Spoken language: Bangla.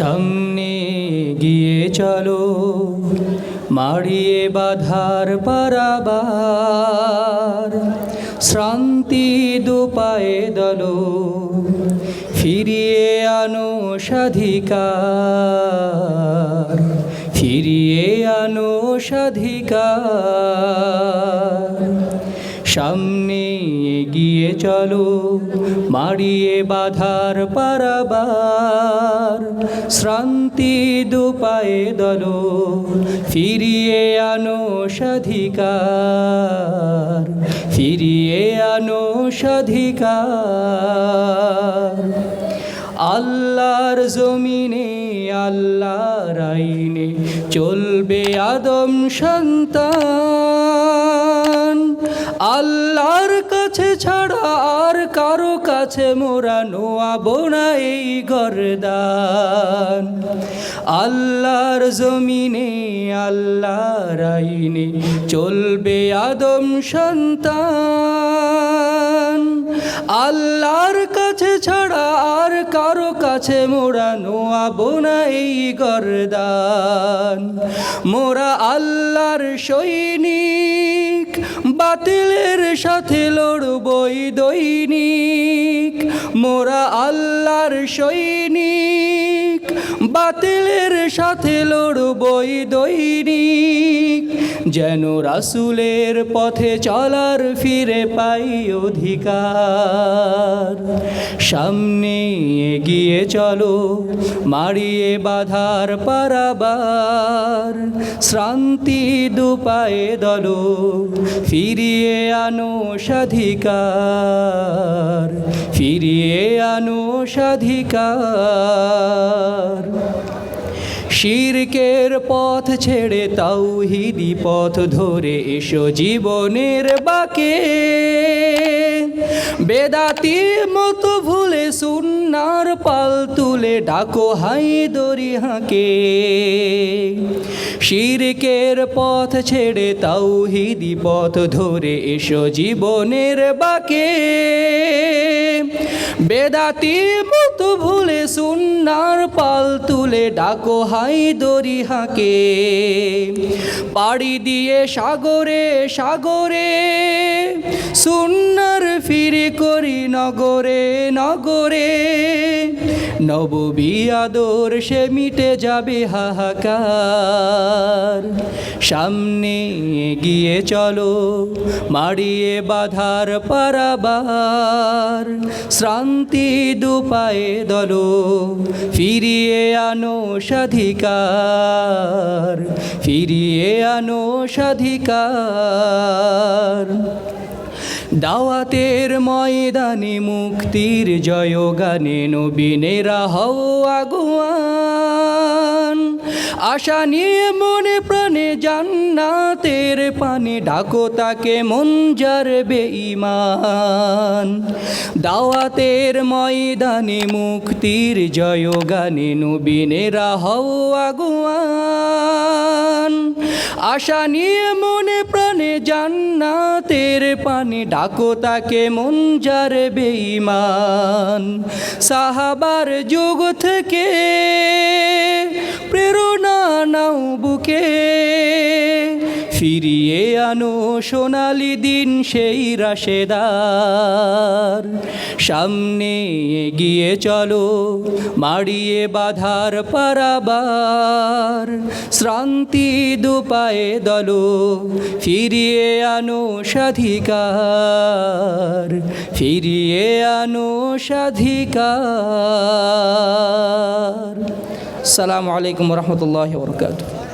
সামনে গিয়ে চলো মারিয়ে বাধার পারাবার। শ্রান্তি দুপায়ে দলো, ফিরিয়ে আনো স্বাধিকার ফিরিয়ে আনো স্বাধিকার সামনে এগিয়ে চলো মারিয়ে বাধার পারাবার। শ্রান্তি দুপায়ে দলো, ফিরিয়ে আনো স্বাধিকার ফিরিয়ে আনো স্বাধিকার আল্লাহর জমিনে, আল্লাহর আইনে চলবে আদম সন্তান। ছাড়া আর কারও কাছে মোরা নোয়াবো না এই গরদান। আল্লাহর জমিনে, আল্লাহর আইনে চলবে আদম সন্তান। আল্লাহর কাছে ছাড়া আর কারও কাছে মোরা নোয়াবো না এই গরদান। মোরা আল্লাহর সৈনিক। বাতিলের সাথে লড়বই দৈনিক। মোরা আল্লাহর সৈনিক। বাতিলের সাথে লড়বই দৈনিক। যেন রাসুলের পথে চলার ফিরে পাই অধিকার। সামনে এগিয়ে চলো, মারিয়ে বাধার পারাবার। শ্রান্তি দুপায়ে দলো, ফিরিয়ে আনো স্বাধিকার, ফিরিয়ে আনো স্বাধিকার। শিরকের পথ ছেড়ে তাওহিদি পথ ধরে এসো জীবনের বাকে। বেদাতি মতো ভুলে সুন্নার পাল তুলে ডাকো, হাই দরি হাঁকে। শিরকের পথ ছেড়ে তাওহিদি পথ ধরে এসো জীবনের বাকে। বেদাতি মতো ভুলে সুন্নার পাল তুলে ডাকো, হাই দরি হাঁকে। পাড়ি দিয়ে সাগরে সাগরে, সুন্নার ফিরে করি নগরে নগরে। নববি আদর সে মিটে যাবে হাহাকার। সামনে এগিয়ে চলো মারিয়ে বাধার পারাবার। শ্রান্তি দুপায়ে দলো, ফিরিয়ে আনো স্বাধিকার, ফিরিয়ে আনো স্বাধিকার। দাওয়াতের ময়দানে মুক্তির জয়গানে নবীনেরা হও আগুয়ান। আশা নিয়ে মনে প্রাণে জান্নাতের পানে ডাকো তাকে মঞ্জার বেঈমান। দাওয়াতের ময়দানে মুক্তির জয়গানে নবীনেরা হও আগুয়ান। আশা নিয়ে মনে প্রাণে জান্নাতের পানে ডাকো তাকে মন মঞ্জার বেঈমান। সাহাবার যুগ থেকে ফিরিয়ে আনো সোনালি দিন সেই রাশেদার। সামনে এগিয়ে চলো মারিয়ে বাধার পারাবার। শ্রান্তি দুপায়ে দলো, ফিরিয়ে আনো স্বাধিকার। ফিরিয়ে আনো স্বাধিকার। সালামু আলাইকুম রহমতুল্লাহ বরকাত